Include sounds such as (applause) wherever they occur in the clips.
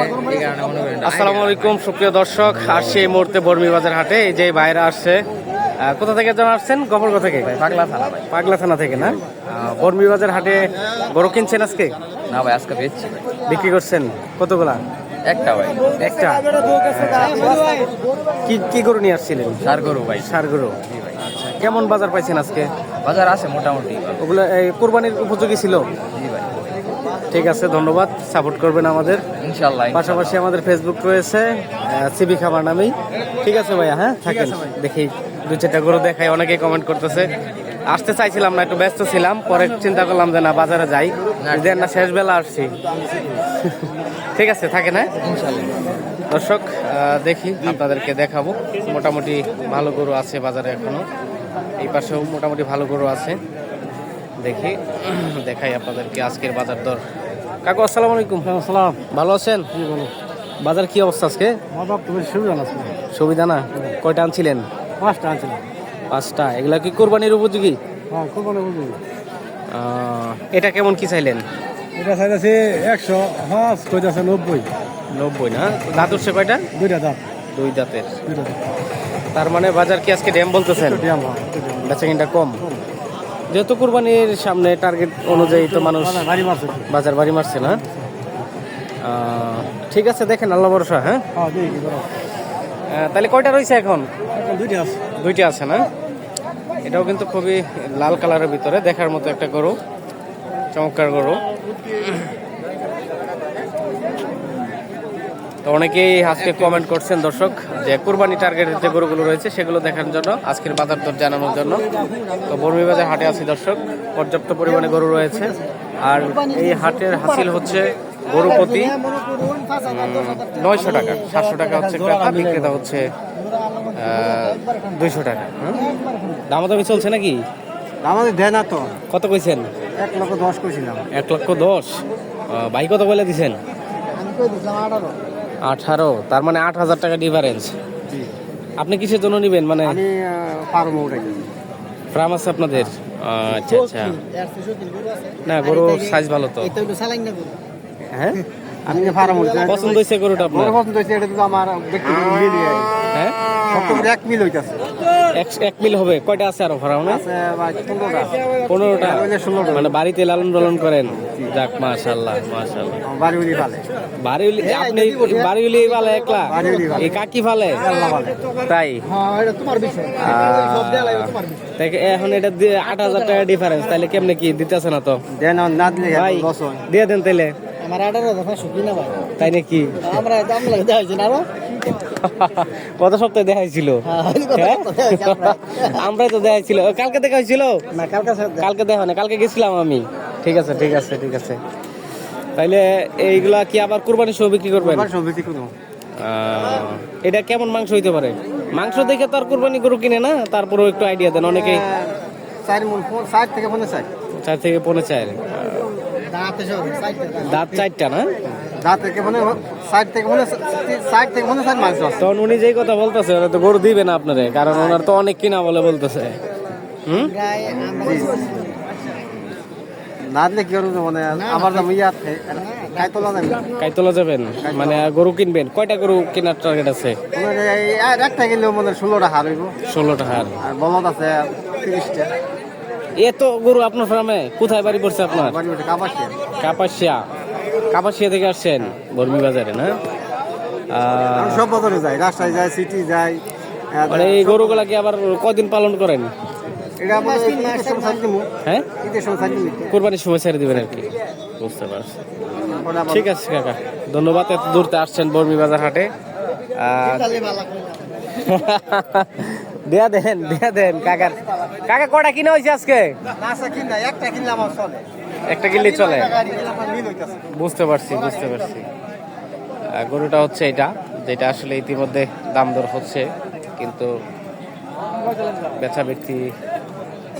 লাগে এই কারণে মনে করেন আসসালামু আলাইকুম সুপ্রিয় দর্শক আসছে এই মুহূর্তে বর্মি বাজার হাটে। এই যে বাইরে আসছে কোথা থেকে যেন আসছেন? গোপালগো থেকে। পাগলা থানা ভাই পাগলা থানা থেকে না? বর্মি বাজার হাটে গরু কিনছেন আজকে? না ভাই আজকে বেচছি। বিক্রি করছেন? কতগুলা? একটা ভাই। একটা? কি কি গরু নিয়ে আসছিলেন? সার গরু ভাই। সার গরু। আচ্ছা কেমন বাজার পাইছেন আজকে? বাজার আছে মোটামুটি। ওগুলো এই কোরবানির উপযোগী ছিল? জি ভাই। ঠিক আছে ধন্যবাদ। সাপোর্ট করবেন আমাদের। ইনশাল্লাহ পাশাপাশি আমাদের ফেসবুক রয়েছে সিবি খাবার নামেই। ঠিক আছে ভাইয়া হ্যাঁ থাকেন। দেখি দু চারটা গরু দেখাই অনেকেই কমেন্ট করতেছে। আসতে চাইছিলাম না একটু ব্যস্ত ছিলাম পরে চিন্তা করলাম যে না বাজারে যাই। দেন না শেষ বেলা আসছি। ঠিক আছে থাকে না দর্শক দেখি আপনাদেরকে দেখাবো। মোটামুটি ভালো গরু আছে বাজারে এখনও। এই পাশেও মোটামুটি ভালো গরু আছে। দেখি দেখাই আপনাদেরকে আজকের বাজার দর। কাকু আসসালামু আলাইকুম। আসসালাম। ভালো আছেন? বাজার কি অবস্থা আজকে? সুবিধা আছে সুবিধা না? কয়টা আনছিলেন? পাঁচটা আনছিল পাঁচটা। এগুলা কি কোরবানির উপযোগী? হ্যাঁ বুঝলি আহ, এটা কেমন কি চাইলেন? এটা চাইতেছে একশো পাঁচ কইতেছে নব্বই। নব্বই না? দাঁত উঠছে কয়টা? দুইটা দাম দুই দাঁতের। তার মানে বাজার কি আজকে ড্যাম বলতেছেন? হ্যাঁ। বেচা কিনটা কম? যেহেতু কোরবানির সামনে টার্গেট অনুযায়ী তো মানুষ বাজার বাড়ি মারছে না। ঠিক আছে দেখেন আল্লাহ ভরসা হ্যাঁ? হ্যাঁ তাহলে কয়টা রয়েছে এখন? এখন দুইটা আছে। দুইটা আছে না? এটাও কিন্তু খুবই লাল কালারের ভিতরে দেখার মতো একটা গরু চমৎকার গরু। তো অনেকেই আজকে কমেন্ট করছেন দর্শক যে কুরবানি টার্গেটের যে গরুগুলো রয়েছে সেগুলো দেখার জন্য আজকের বাজার দর জানানোর জন্য। তো বর্মি বাজার হাটে আছি দর্শক পর্যাপ্ত পরিমাণে গরু রয়েছে। আর এই হাটের হাসিল হচ্ছে গরু প্রতি নয়শো টাকা সাতশো টাকা হচ্ছে ক্রেতা বিক্রেতা হচ্ছে দুইশো টাকা? দামাদামি চলছে নাকি? আমাদের দেয় না তো। কত কইছেন? এক লক্ষ দশ কইছিলাম। এক লক্ষ দশ ভাই কত বলে দিছেন? আঠারো তার মানে আট হাজার টাকা ডিফারেন্স আপনি কিসের জন্য নেবেন? মানে আমি পারব ওটা ফার্ম আছে আপনাদের? আচ্ছা আচ্ছা। না গরু সাইজ ভালো তো। হ্যাঁ? (laughs) আমি ফার্ম পছন্দ হয়েছে গরুটা আপনার? পছন্দ হয়েছে এটা তো আমার ব্যক্তিগত মিলিয়ে হ্যাঁ সপ্তাহে এক মিল হইতাছে। এক এক মিল হবে। কয়টা আছে আরও ফার্মে আছে পনেরোটা। মানে বাড়িতে লালন পালন করেন? যাক মাশাল্লাহ মাশাল্লাহ বাড়ি উড়ি আপনি বাড়ি উলি একলা। এই কাকি ফালে তাই? হ্যাঁ এটা তোমার বিষয়। তাই এখন এটা দিয়ে আট হাজার টাকা ডিফারেন্স তাহলে কেমনে কি দিতেছে না তো? দেন না দিলে ভাই দিয়ে দেন তাইলে আমার আঠারো না ভাই। তাই নাকি? আমরা দাম লাগে না আরও? (laughs) গত সপ্তাহে দেখাইছিল হ্যাঁ? আমরাই তো দেখাইছিল ও, কালকে দেখাইছিল না কালকে কালকে দেখা না কালকে গেছিলাম আমি। ঠিক আছে ঠিক আছে ঠিক আছে। তাইলে এইগুলা কি আবার কুরবানি সহ বিক্রি করবেন? বিক্রি করব। এটা কেমন মাংস হইতে পারে? মাংস দেখে তো আর কুরবানি গরু কিনে না তারপরেও একটু আইডিয়া দেন। অনেকেই চার থেকে পনেরো ষাট চার থেকে পৌনে চার। দাঁত চারটা না? দাঁত থেকে মনে ষাট থেকে মনে ষাট থেকে মনে ষাট মাংস তখন উনি যেই কথা বলতেছে ওরা তো গরু দিবে না আপনারে কারণ ওনার তো অনেক কিনা বলে বলতেছে। হুম? না দিলে কি করব মানে আমার দাম ইয়ে আছে খাই কাইতলা যাবেন? মানে গরু কিনবেন? কয়টা গরু কেনার টার্গেট আছে? একটা কিনলেও মানে ষোলোটা হার হইব। আর বলদ আছে তিরিশটা। এত গরু আপনার ফার্মে কোথায় বাড়ি পড়ছে আপনার? কাপাচ্ছে কাপাসিয়া। কাপাসিয়া থেকে আসছেন বর্মি বাজারে না? সব বদলে যাই রাস্তায় যাই সিটি যাই মানে এই গরুগুলা কি আবার কদিন পালন করেন? হ্যাঁ? কোরবানির সময় ছেড়ে দিবেন আর কি। বুঝতে পারছি। ঠিক আছে কাকা ধন্যবাদ এত দূরতে আসছেন বর্মি বাজার হাটে। (laughs) দেয়া দেন দেয়া দেন কাকার। কাকা কটা কিনা হয়েছে আজকে? একটা কিনলে চলে। একটা কিনলেই চলে। বুঝতে পারছি বুঝতে পারছি। গরুটা হচ্ছে এটা, যেটা আসলে ইতিমধ্যে দাম দর হচ্ছে, কিন্তু বেচা ব্যক্তি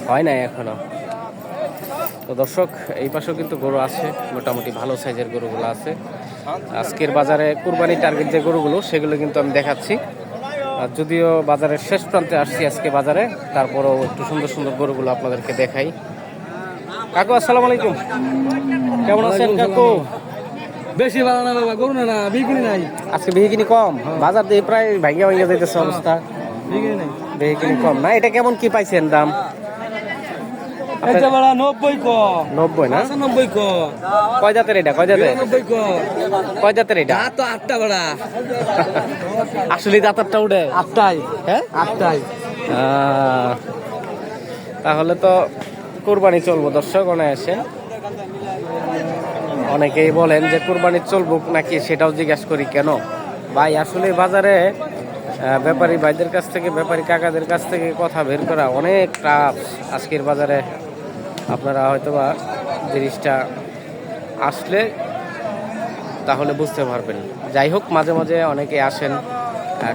হয় নাই এখনও। তো দর্শক, এই পাশেও কিন্তু গরু আছে, মোটামুটি ভালো সাইজের গরুগুলো আছে। আজকের বাজারে কুরবানি টার্গেট যে গরুগুলো, সেগুলো কিন্তু আমি দেখাচ্ছি। আর যদিও বাজারের শেষ প্রান্তে আসছি আজকে বাজারে, তারপরেও একটু সুন্দর সুন্দর গরুগুলো আপনাদেরকে দেখাই। কাকু আসসালামু আলাইকুম। কেমন আছেন কাকু? বেশি ভালো না বাবা করুন না বিক্রি নাই। আজকে বিহিকিনি কম? বাজার দিয়ে প্রায় ভাঙ্গা ভাঙ্গা যাইতেছে অবস্থা। বিক্রি নাই। কম। না এটা কেমন কি পাইছেন দাম? নব্বই ক। নব্বই না? নব্বই ক। কয় জাতের এটা? কয় জাতের? নব্বই ক। কয় জাতের এটা? তো আটটা বড়া। আসলে দাঁতারটা উঠে। আটটাই। হ্যাঁ? আটটাই। তাহলে তো কোরবানি চলবো, দর্শক অনায়াসে। অনেকেই বলেন যে কোরবানি চলবো নাকি সেটাও জিজ্ঞাসা করি, কেন? ভাই, আসলে বাজারে ব্যাপারী ভাইদের কাছ থেকে, ব্যাপারী কাকাদের কাছ থেকে কথা বের করা অনেক টাফ আজকের বাজারে আপনারা হয়তোবা জিনিসটা আসলে তাহলে বুঝতে পারবেন। যাই হোক, মাঝে মাঝে অনেকে আসেন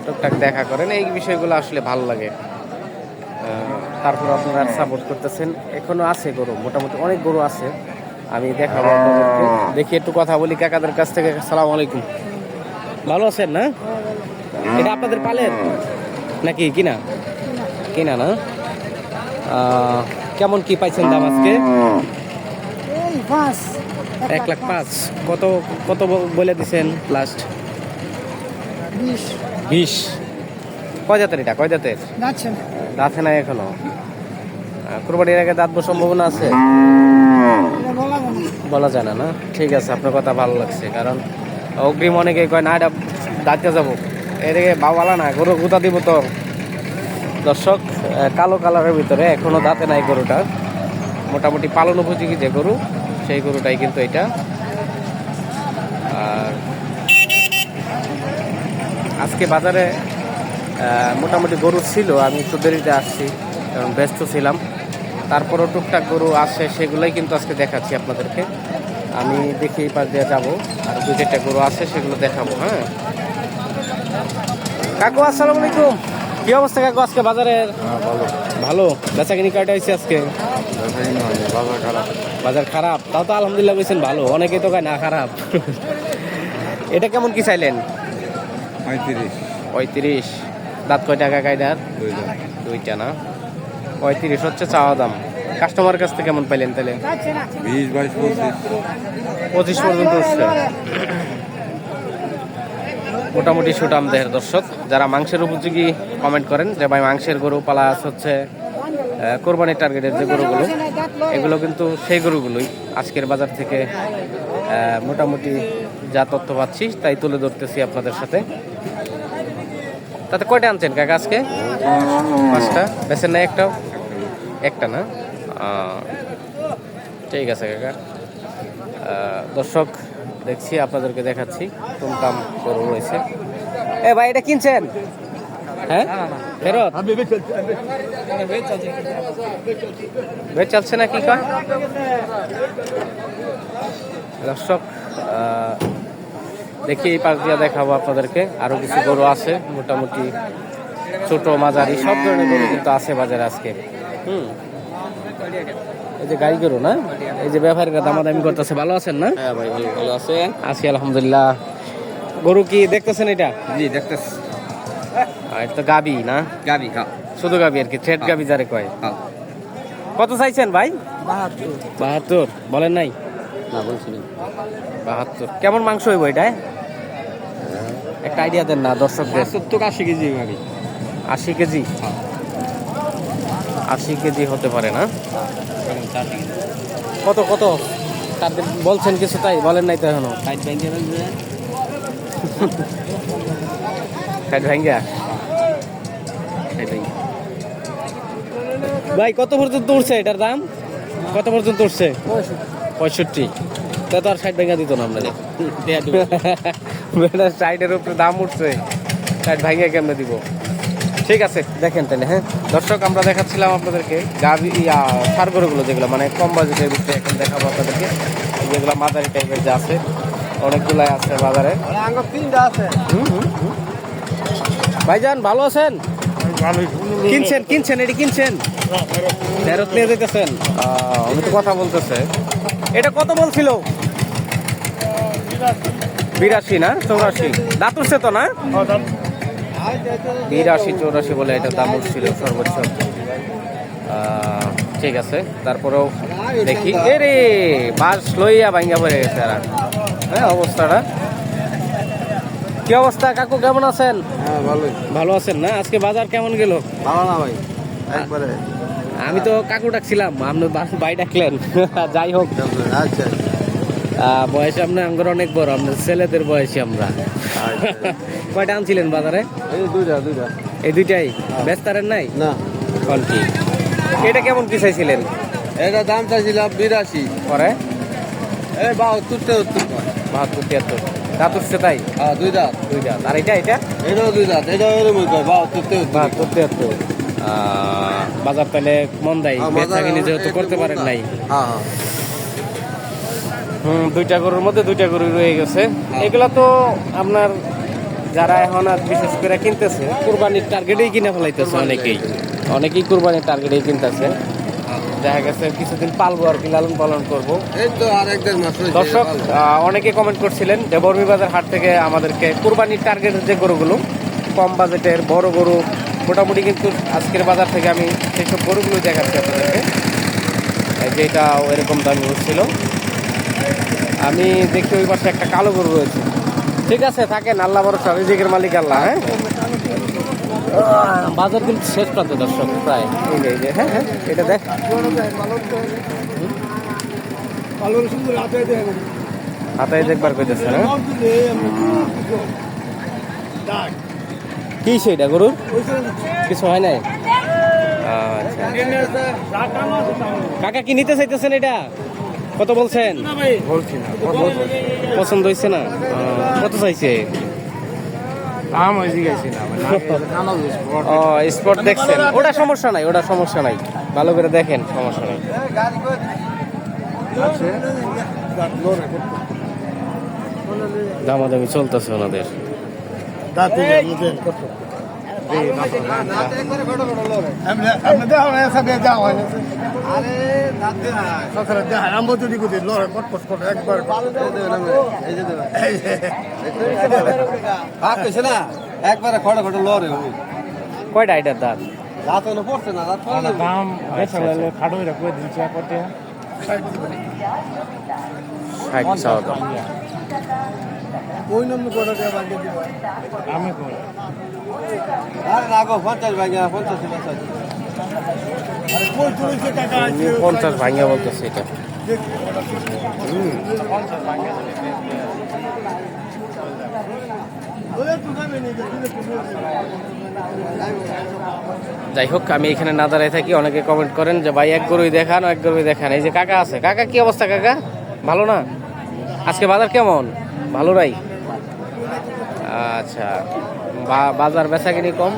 টুকটাক দেখা করেন, এই বিষয়গুলো আসলে ভালো লাগে। তারপর আপনারা সাপোর্ট করতেছেন। এখনও আছে গরু মোটামুটি অনেক গরু আছে। আমি দেখাবো আপনাদেরকে। দেখি একটু কথা বলি কাকাদের কাছ থেকে। সালাম আলাইকুম। ভালো আছেন না? এটা আপনাদের পালের? নাকি কিনা? কিনা না? কেমন কি পাইছেন দাম আজকে? এক লাখ পাঁচ। কত কত বলে দিছেন লাস্ট বিশ। কয় জাতের এটা? কয় জাতের? দাঁতে নাই এখনও? কুরবানির আগে দাঁতবো সম্ভাবনা আছে? বলা যায় না না? ঠিক আছে, আপনার কথা ভালো লাগছে, কারণ অগ্রিম অনেকে কয়, না, এটা দাঁতে যাব। এদিকে বাবালা না, গরু গুতা দিব তো। দর্শক কালো কালারের ভিতরে এখনও দাঁতে নাই গরুটা। মোটামুটি পালন উপযোগী যে গরু, সেই গরুটাই কিন্তু এটা। আর আজকে বাজারে মোটামুটি গরু ছিল, আমি একটু দেরিতে আসছি, কারণ ব্যস্ত ছিলাম। তারপরও টুকটাক গরু আসে সেগুলোই কিন্তু আজকে দেখাচ্ছি আপনাদেরকে। আমি দেখি এই পাশ দিয়ে যাব আর দু চারটা গরু আছে সেগুলো দেখাবো হ্যাঁ। কাকু আসসালামু আলাইকুম। কি অবস্থা কাকু আজকে বাজারের ভালো। বেচা কিনি কয়টা হয়েছে আজকে? বাজার খারাপ। তাও তো আলহামদুলিল্লাহ বলছেন ভালো অনেকেই তো কয় না খারাপ। এটা কেমন কি চাইলেন? পঁয়ত্রিশ। পঁয়ত্রিশ। দাঁত কয় টাকা কায়দার? দুইটা না? পঁয়ত্রিশ হচ্ছে চাওয়া দাম। কাস্টমার কাছ থেকে কেমন পাইলেন তাহলে? বিশ বাইশ পঁচিশ। পঁচিশ পর্যন্ত উঠছে। মোটামুটি সুটাম দেহের দর্শক। যারা মাংসের উপযোগী কমেন্ট করেন যে ভাই মাংসের গরু পালা হচ্ছে কোরবানির টার্গেটের যে গরুগুলো এগুলো কিন্তু সেই গরুগুলোই আজকের বাজার থেকে মোটামুটি যা তথ্য পাচ্ছি তাই তুলে ধরতেছি আপনাদের সাথে। তাতে কয়টা আনছেন কাকা আজকে? পাঁচটা। বেছেন না একটাও? একটা না? ঠিক আছে কাকা। দর্শক, দেখছি, আপনাদেরকে দেখাচ্ছি টুমটাম গরু রয়েছে। এ ভাই, এটা কিনছেন? হ্যাঁ? ফেরত? চলছে না কি দর্শক দেখি এই পাশ দিয়ে দেখাবো আপনাদেরকে। আরও কিছু গরু আছে, মোটামুটি ছোট মাঝারি সব ধরনের গরু কিন্তু আছে বাজারে আজকে। হুম। এই যে গাড়ি গরু না? এই যে ব্যাপারীরা দামাদামি করতেছে ভালো আছেন না? হ্যাঁ ভাই ভালো ভালো আছে। আছি আলহামদুলিল্লাহ। গরু কি দেখতেছেন এটা? জি দেখতেছি। এটা তো গাবি না? গাবি হ্যাঁ। শুধু গাবি আর কি থ্রেড গাবি যারে কয়। হ্যাঁ। কত চাইছেন ভাই? বাহাত্তর। বাহাত্তর বলেন নাই? না বলছি বাহাত্তর। কেমন মাংস হইব এটা একটা আইডিয়া দেন না দর্শকদের। সত্তর আশি কেজি গাবি আশি কেজি? আশি কেজি হতে পারে না? কত কত? তাদের বলছেন কিছু তাই বলেন নাই তো এখনও। সাইড ভাঙ্গা ভাই কত পর্যন্ত উঠছে এটার দাম? কত পর্যন্ত উঠছে? পঁয়ষট্টি। তা তো আর ষাট ভেঙা দিত না আপনাদের (laughs) ষাটের উপরে দাম উঠছে। ষাট ভাঙিয়ে কেমনে দিব? ঠিক আছে দেখেন তাহলে হ্যাঁ? দর্শক আমরা দেখাচ্ছিলাম আপনাদেরকে গাভি সার গরুগুলো যেগুলো মানে কম বাজেটের ভিতরে এখন দেখাবো আপনাদেরকে। যেগুলো মাদারি টাইপের যে আছে অনেকগুলাই আছে বাজারে। আছে। ভাইজান ভালো আছেন? কিনছেন কিনছেন এটি কিনছেন? ফেরত নিয়ে যেতেছেন? আমি তো কথা বলতেছে। এটা কত বলছিল? বিরাশি। না চৌরাশি। দাঁত উঠছে তো না? বিরাশি চৌরাশি বলে এটা দাম উঠছিল সর্বোচ্চ। ঠিক আছে তারপরেও দেখি। এ রে বাস লইয়া ভাঙ্গা পড়ে গেছে আর। হ্যাঁ অবস্থাটা। কি অবস্থা কাকু কেমন আছেন? হ্যাঁ ভালো আছেন না? আজকে বাজার কেমন গেল? ভালো না ভাই একবারে। আমি তো কাকু ডাকছিলাম আপনি ভাই ডাকলেন। (laughs) যাই হোক। আচ্ছা আহ, বয়সে আপনি আমার অনেক বড় আপনার ছেলেদের বয়সী আমরা। কয়টা আনছিলেন বাজারে? এই দুইটা দুইটা। এই দুইটাই? বেস্তারের নাই? না। কোন কি এটা কেমন কি চাইছিলেন? এটা দাম চাইছিলাম বিরাশি। পরে? এই বাহাত্তর তেহত্তর। বাহাত্তর তিয়াত্তর দাঁত উঠছে তাই? হ্যাঁ দুই দাঁত। দুই দাঁত। আর এটা এটা? এটাও দুই দাঁত। এটাও এরকম বাহাত্তর তেহত্তর। বাহাত্তর তিয়াত্তর বাজার তাহলে মন দেয়। হ্যাঁ, বেচা কিনে যেহেতু করতে পারেন নাই। হ্যাঁ হ্যাঁ। দুইটা গরুর মধ্যে দুইটা গরু রয়ে গেছে। এগুলা তো আপনার যারা এখন আর বিশেষ করে কিনতেছে কুরবানির টার্গেটেই কিনে ফেলাইতেছে অনেকেই। অনেকেই কুরবানির টার্গেটেই কিনতেছে। দেখা গেছে কিছুদিন পালবো আর কি লালন পালন করব। দর্শক। অনেকে কমেন্ট করছিলেন যে বর্মীবাজার হাট থেকে আমাদেরকে কুরবানির টার্গেটের যে গরুগুলো কম বাজেটের বড় গরু মোটামুটি কিন্তু আজকের বাজার থেকে আমি সেইসব গরুগুলো দেখাচ্ছি আপনাদেরকে। এই যে এটা এরকম দামি হচ্ছিল আমি দেখি ওই পাশে একটা কালো গরু রয়েছে। ঠিক আছে থাকেন আল্লাহ ভরসা রিজিকের মালিক আল্লাহ হ্যাঁ? বাজার কিন্তু শেষ প্রান্ত দর্শক প্রায়। এই যে এই হ্যাঁ হ্যাঁ এটা দেখ। দেখবার কইতেছে না কি সেইটা গরুর? কিছু হয় নাই? আচ্ছা। কাকা কি নিতে চাইতেছেন এটা? কত বলছেন? পছন্দ হয়েছে না? কত চাইছে? (laughs) ও স্পট দেখছেন। ওটা সমস্যা নাই ওটা সমস্যা নাই। ভালো করে দেখেন সমস্যা নাই। দামাদামি চলতেছে ওনাদের। ভাগ কইছে না? একবারে খড়ে খড়ে লরে কয়টা এটার দাঁত? রাত হলে পড়ছে না চাওয়া দাম ওই নম্বর করে দেওয়া বাকি দিব আমি কই আরে রাগো পঞ্চাশ ভাঙা বলতেছে এটা। যাই হোক, আমি এখানে না দাঁড়ায় থাকি, অনেকে কমেন্ট করেন যে, ভাই, এক গরুই দেখান এক গরুই দেখান। এই যে কাকা আছে। কাকা, কি অবস্থা কাকা? ভালো না? আজকে বাজার কেমন? ভালো নাই? আচ্ছা। বাজার বেচা কিনি কম